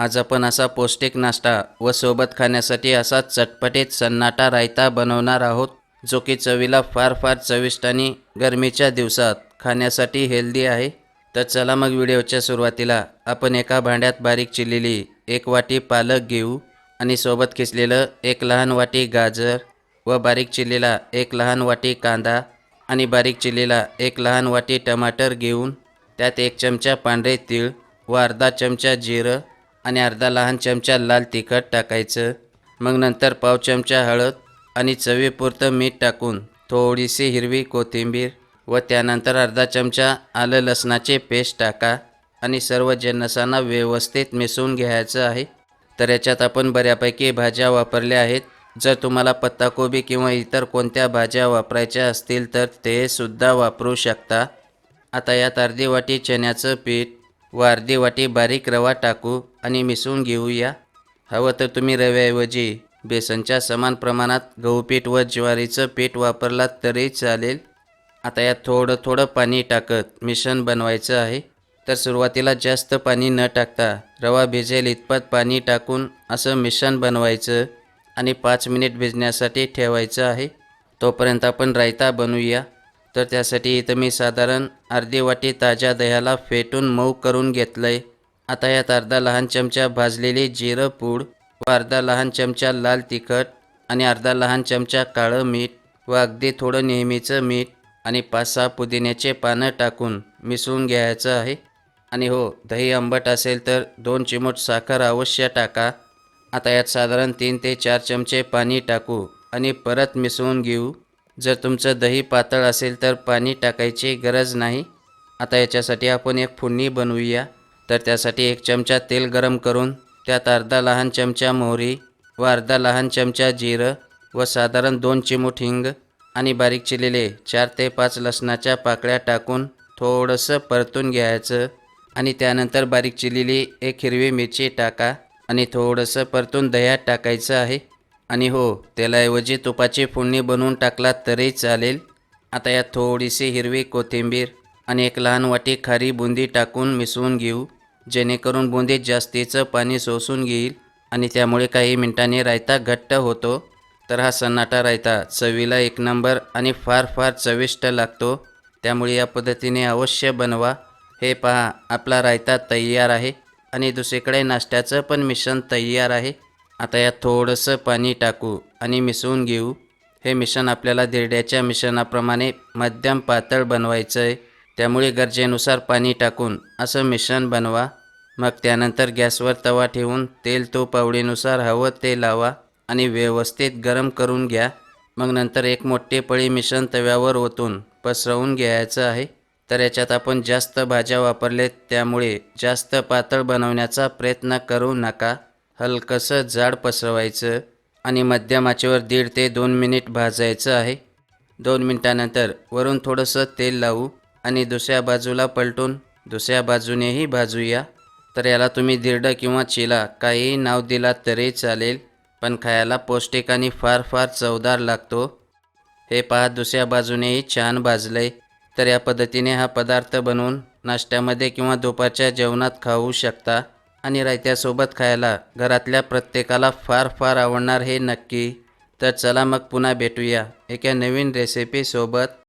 आज आपण असा पौष्टिक नाश्ता व सोबत खाण्यासाठी असा चटपटीत सन्नाटा रायता बनवणार आहोत जो की चवीला फार फार चविष्ट आणि गरमीच्या दिवसात खाण्यासाठी हेल्दी आहे. तर चला मग व्हिडिओच्या सुरुवातीला आपण एका भांड्यात बारीक चिरलेली एक वाटी पालक घेऊ आणि सोबत खिसलेलं एक लहान वाटी गाजर व बारीक चिरलेला एक लहान वाटी कांदा आणि बारीक चिरलेला एक लहान वाटी टमाटर घेऊन त्यात एक चमचा पांढरे तीळ व अर्धा चमचा जिरं आणि अर्धा लहान चमचा लाल तिखट टाकायचं. मग नंतर पाव चमचा हळद आणि चवीपुरतं मीठ टाकून थोडीशी हिरवी कोथिंबीर व त्यानंतर अर्धा चमचा आलं लसणाचे पेस्ट टाका आणि सर्व जन्नसांना व्यवस्थित मिसळून घ्यायचं आहे. तर याच्यात आपण बऱ्यापैकी भाज्या वापरल्या आहेत. जर तुम्हाला पत्ताकोबी किंवा इतर कोणत्या भाज्या वापरायच्या असतील तर ते सुद्धा वापरू शकता. आता यात अर्धी वाटी चण्याचं पीठ व अर्धी वाटी बारीक रवा टाकू आणि मिसळून घेऊया. हवं तर तुम्ही रव्याऐवजी बेसनच्या समान प्रमाणात गहू पीठ व ज्वारीचं पीठ वापरलात तरी चालेल. आता यात थोडं थोडं पाणी टाकत मिश्रण बनवायचं आहे. तर सुरुवातीला जास्त पाणी न टाकता रवा भिजेल इतपत पाणी टाकून असं मिश्रण बनवायचं आणि पाच मिनिट भिजण्यासाठी ठेवायचं आहे. तोपर्यंत आपण रायता बनवूया. तर त्यासाठी इथं मी साधारण अर्धी वाटी ताज्या दह्याला फेटून मऊ करून घेतलं आहे आता यात अर्धा लहान चमचा भाजलेली जिरं पूड व अर्धा लहान चमचा लाल तिखट आणि अर्धा लहान चमचा काळं मीठ व अगदी थोडं नेहमीचं मीठ आणि पाच सहा पुदिन्याचे पानं टाकून मिसळून घ्यायचं आहे. आणि हो दही आंबट असेल तर दोन चिमूट साखर अवश्य टाका. आता यात साधारण तीन ते चार चमचे पाणी टाकू आणि परत मिसळून घेऊ. जर तुमचं दही पातळ असेल तर पाणी टाकायची गरज नाही. आता याच्यासाठी आपण एक फोडणी बनवूया. तर त्यासाठी एक चमचा तेल गरम करून त्यात अर्धा लहान चमचा मोहरी व अर्धा लहान चमचा जिरं व साधारण दोन चिमूट हिंग आणि बारीक चिरलेले चार ते पाच लसणाच्या पाकळ्या टाकून थोडंसं परतून घ्यायचं आणि त्यानंतर बारीक चिरलेली एक हिरवी मिरची टाका आणि थोडंसं परतून दह्यात टाकायचं आहे. आणि हो तेलाऐवजी तुपाची फोडणी बनवून टाकलात तरी चालेल. आता यात थोडीशी हिरवी कोथिंबीर आणि एक लहान वाटी खारी बुंदी टाकून मिसळून घेऊ. जेणेकरून बुंदीत जास्तीचं पाणी सोसून घेईल आणि त्यामुळे काही मिनिटांनी रायता घट्ट होतो. तर हा सन्नाटा रायता चवीला एक नंबर आणि फार फार चविष्ट लागतो. त्यामुळे या पद्धतीने अवश्य बनवा. हे पहा आपला रायता तयार आहे आणि दुसरीकडे नाश्त्याचं पण मिश्रण तयार आहे. आता यात थोडंसं पाणी टाकू आणि मिसळून घेऊ. हे मिश्रण आपल्याला धिरड्याच्या मिश्रणाप्रमाणे मध्यम पातळ बनवायचं आहे त्यामुळे गरजेनुसार पाणी टाकून असं मिश्रण बनवा. मग त्यानंतर गॅसवर तवा ठेवून तेल तो पावडीनुसार हवं ते लावा आणि व्यवस्थित गरम करून घ्या. मग नंतर एक मोठे पळी मिश्रण तव्यावर ओतून पसरवून घ्यायचं आहे. तर याच्यात आपण जास्त भाज्या वापरलेत त्यामुळे जास्त पातळ बनवण्याचा प्रयत्न करू नका. हलकंसं जाड पसरवायचं आणि मध्यम आचेवर दीड ते दोन मिनिट भाजायचं आहे. दोन मिनटानंतर वरून थोडंसं तेल लावू आणि दुसऱ्या बाजूला पलटून दुसऱ्या बाजूनेही भाजूया. तर याला तुम्ही दिरडं किंवा चिला काहीही नाव दिलात तरी चालेल पण खायला पौष्टिक आणि फार फार चवदार लागतो. हे पहा दुसऱ्या बाजूनेही छान भाजलंय. तर या पद्धतीने हा पदार्थ बनवून नाश्त्यामध्ये किंवा दुपारच्या जेवणात खाऊ शकता. आणि रायत्यासोबत खायला. घरातल्या प्रत्येकाला फार फार आवडणार हे नक्की. तर चला मग पुन्हा भेटूया. एका नवीन रेसिपीसोबत